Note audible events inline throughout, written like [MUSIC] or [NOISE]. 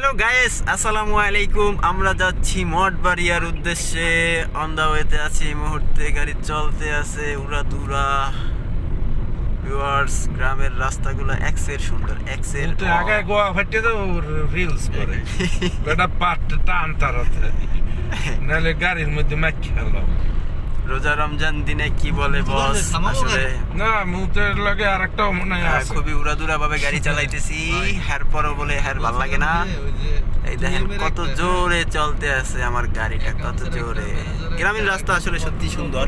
Hello guys আসসালামু আলাইকুম আমরা যাচ্ছি মঠবাড়িয়ার উদ্দেশ্যে। অন দা ওয়েতে আছি। এই মুহূর্তে গাড়ি চলতে আছে উড়া দুরা ভিউয়ার্স গ্রামের রাস্তাগুলো এক্সের সুন্দর। এক্সের তো আগে গোয়া ফাটে তো রিলস করে। [LAUGHS] বেটা পাট টান তার [LAUGHS] নাহলে গাড়ির মধ্যে ম্যাচ খেলো রোজা রমজান দিনে কি বলে বস আসলে না মুতের লাগে আর একটা মনে হয় আছে। খুবই উড়াদুরা ভাবে গাড়ি [LAUGHS] চালাইতেছি। হ্যার পরও বলে হ্যার ভালো লাগে না। এই দেখেন কত জোরে চলতে আছে আমার গাড়িটা কত জোরে। গ্রামীণ রাস্তা আসলে সত্যি সুন্দর।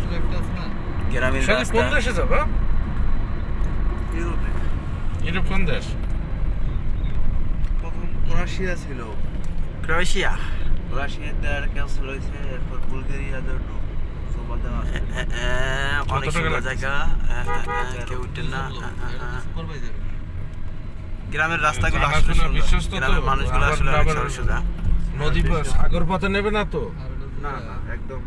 গ্রামীণ সেটা কোন রাস্তা দেশে যাব? এটা কোন দেশ? প্রথম রাশিয়া ছিল। ক্রোয়েশিয়া। আর ক্যান্সেল হয়েছে এরপর বুলগেরিয়া জন্য অনেক সুন্দর জায়গা। কেউ উঠে না। এ, এ, এ। গ্রামের রাস্তাগুলো আসলে সুন্দর। গ্রামের মানুষগুলো আসলে অনেক সরল সোজা নদী সাগর পথে। নেবে না তো? না না একদম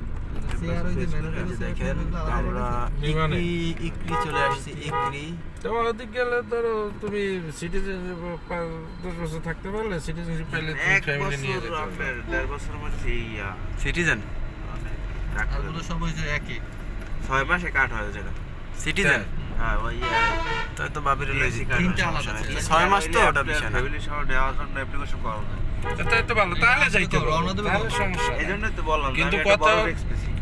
দেখেন আমরা ইকরি ইকরি চলে আসছি ইকরি। তোমার ওদিক গেলে ধরো তুমি সিটিজেনশিপ দশ বছর থাকতে পারলে সিটিজেনশিপ পেলে এক বছর দেড় বছরের মধ্যে সিটিজেন কাট। সব একই? ছয় মাসে কাট হয়ে যেটা সিটিজেন হ্যাঁ ওই তাই তো বাবির লইছি তিনটা আলাদা ছয় মাস তো ওটা বিষয় না ফ্যামিলি সহ নেওয়ার জন্য অ্যাপ্লিকেশন করা তাই তো ভালো তাহলে যাইতে পারব তাহলে সমস্যা এই তো বললাম কিন্তু কথা-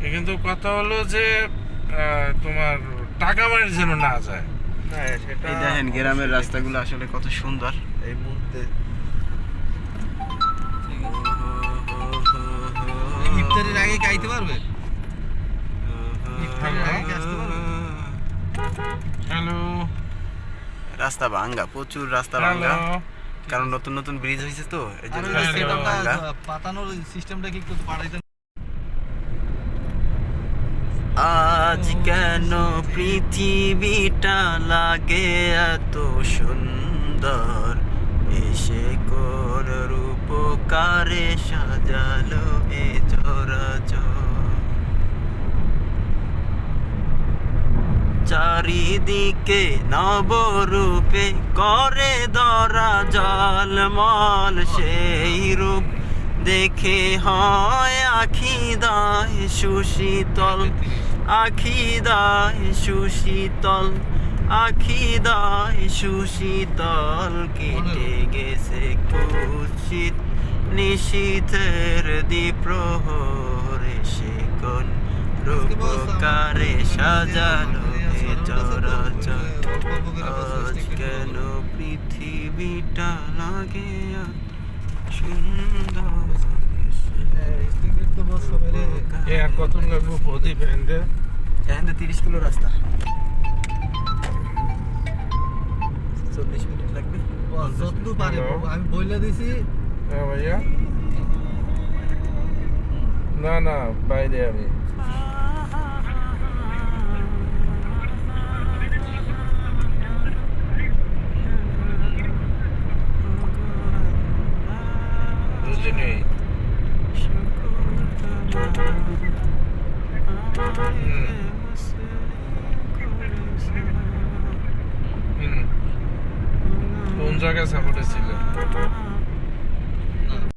কিন্তু কথা হলো যে আহ, তোমার টাকা মারির যেন না যায়। হ্যাঁ এই দেখেন গ্রামের রাস্তাগুলো আসলে কত সুন্দর। এই মুহূর্তে ইফতারের আগে খাইতে পারবে? রাস্তা ভাঙ্গা প্রচুর রাস্তা ভাঙ্গা কারণ নতুন নতুন ব্রিজ হয়েছে তো এই জন্য ভাঙ্গা পাতানোর সিস্টেমটা কি একটু আজ কেন পৃথিবীটা লাগে এত সুন্দর? এসে কোন রূপকারে সাজালো এ চরাচর। চারিদিকে নবরূপে করে ধরা জলমল সেই রূপ। দেখে হয় আখি দায় সুশীতল আখি দায় সুশীতল আখি দায় সুশীতল কেটে গেছে কুৎসিত। নিশীথের দ্বীপ্রহরে সে কোন রূপকারে সাজানো আজ কেন পৃথিবীটা লাগে সুন্দর কত লাগবো? প্রদীপ এন্ডে তিরিশ কিলো রাস্তা। চল্লিশ মিনিট লাগবে। যতটুকু পারি আমি বইলে দিছি। হ্যাঁ ভাইয়া। না না বাইরে আমি। জায়গায় সাপোর্টে ছিল